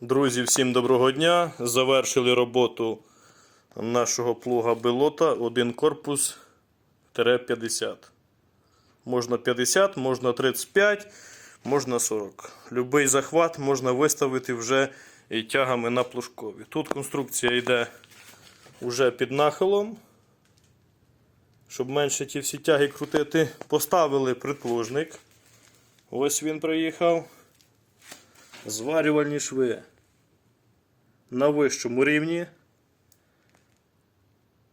Друзі, всім доброго дня. Завершили роботу нашого плуга Белота. Один корпус тире 50. Можна 50, можна 35, можна 40. Любий захват можна виставити вже і тягами на плужкові. Тут конструкція йде вже під нахилом. Щоб менше ті всі тяги крутити, поставили предплужник. Ось він приїхав. Зварювальні шви на вищому рівні.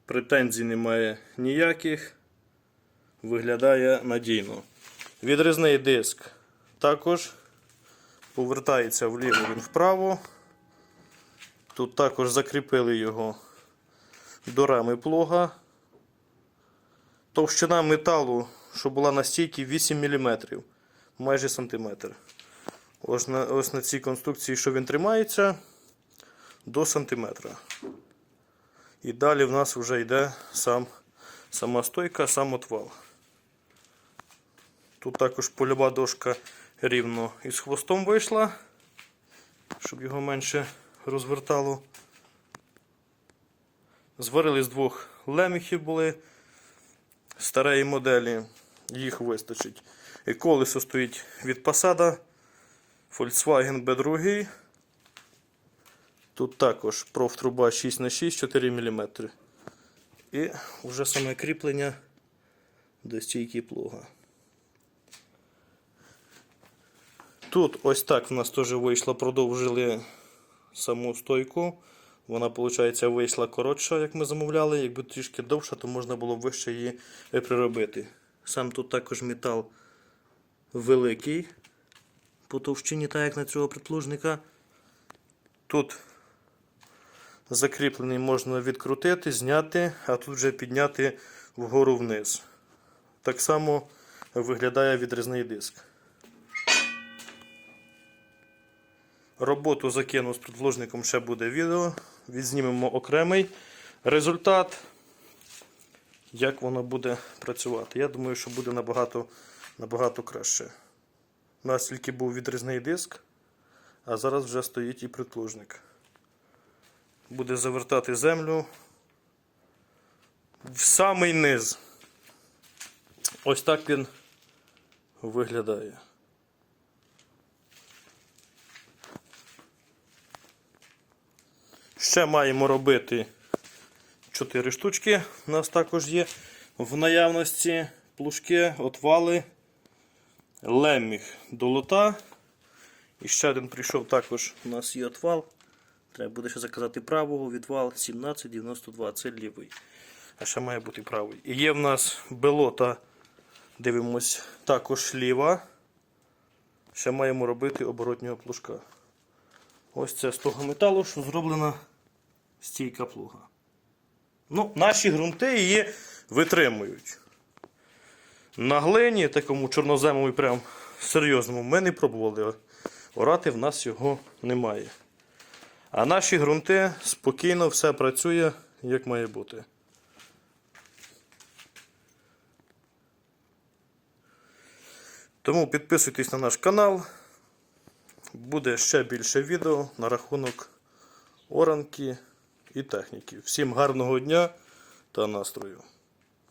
Претензій немає ніяких. Виглядає надійно. Відрізний диск також повертається вліво він вправо. Тут також закріпили його до рами плуга. Товщина металу, що була на стійці 8 мм, майже сантиметр. Ось на, ось на цій конструкції, що він тримається, до сантиметра. І далі в нас вже йде сам, сама стойка, сам отвал. Тут також польова дошка рівно із хвостом вийшла, щоб його менше розвертало. Зварили з двох леміхів були старої моделі, їх вистачить. І колесо стоїть від посада. Volkswagen B2. Тут також профтруба 6х6 4 мм. І вже саме кріплення до стійки плуга. Тут ось так в нас теж вийшло, продовжили саму стойку. Вона, виходить, вийшла коротша, як ми замовляли. Якби трішки довша, то можна було б вище її приробити. Сам тут також метал великий по товщині, так як на цього предплужника. Тут закріплений можна відкрутити, зняти, а тут вже підняти вгору вниз. Так само виглядає відрізний диск. Роботу закину з предпложником ще буде відео. Відзнімемо окремий результат, як воно буде працювати. Я думаю, що буде набагато, набагато краще. У нас тільки був відрізний диск, а зараз вже стоїть і предплужник. Буде завертати землю в самий низ. Ось так він виглядає. Ще маємо робити 4 штучки. У нас також є в наявності плужки, отвали, леміг до лота. І ще один прийшов також. У нас є отвал. Треба буде ще заказати правого відвал 1792, це лівий. А ще має бути правий. І є в нас белота, дивимось, також ліва. Ще маємо робити оборотнього плужка. Ось це з того металу, що зроблена стійка плуга. Ну, Наші ґрунти її витримують. На глині, такому чорноземові, прям серйозному, ми не пробували орати, в нас його немає. А наші ґрунти спокійно все працює, як має бути. Тому підписуйтесь на наш канал. Буде ще більше відео на рахунок оранки і техніки. Всім гарного дня та настрою!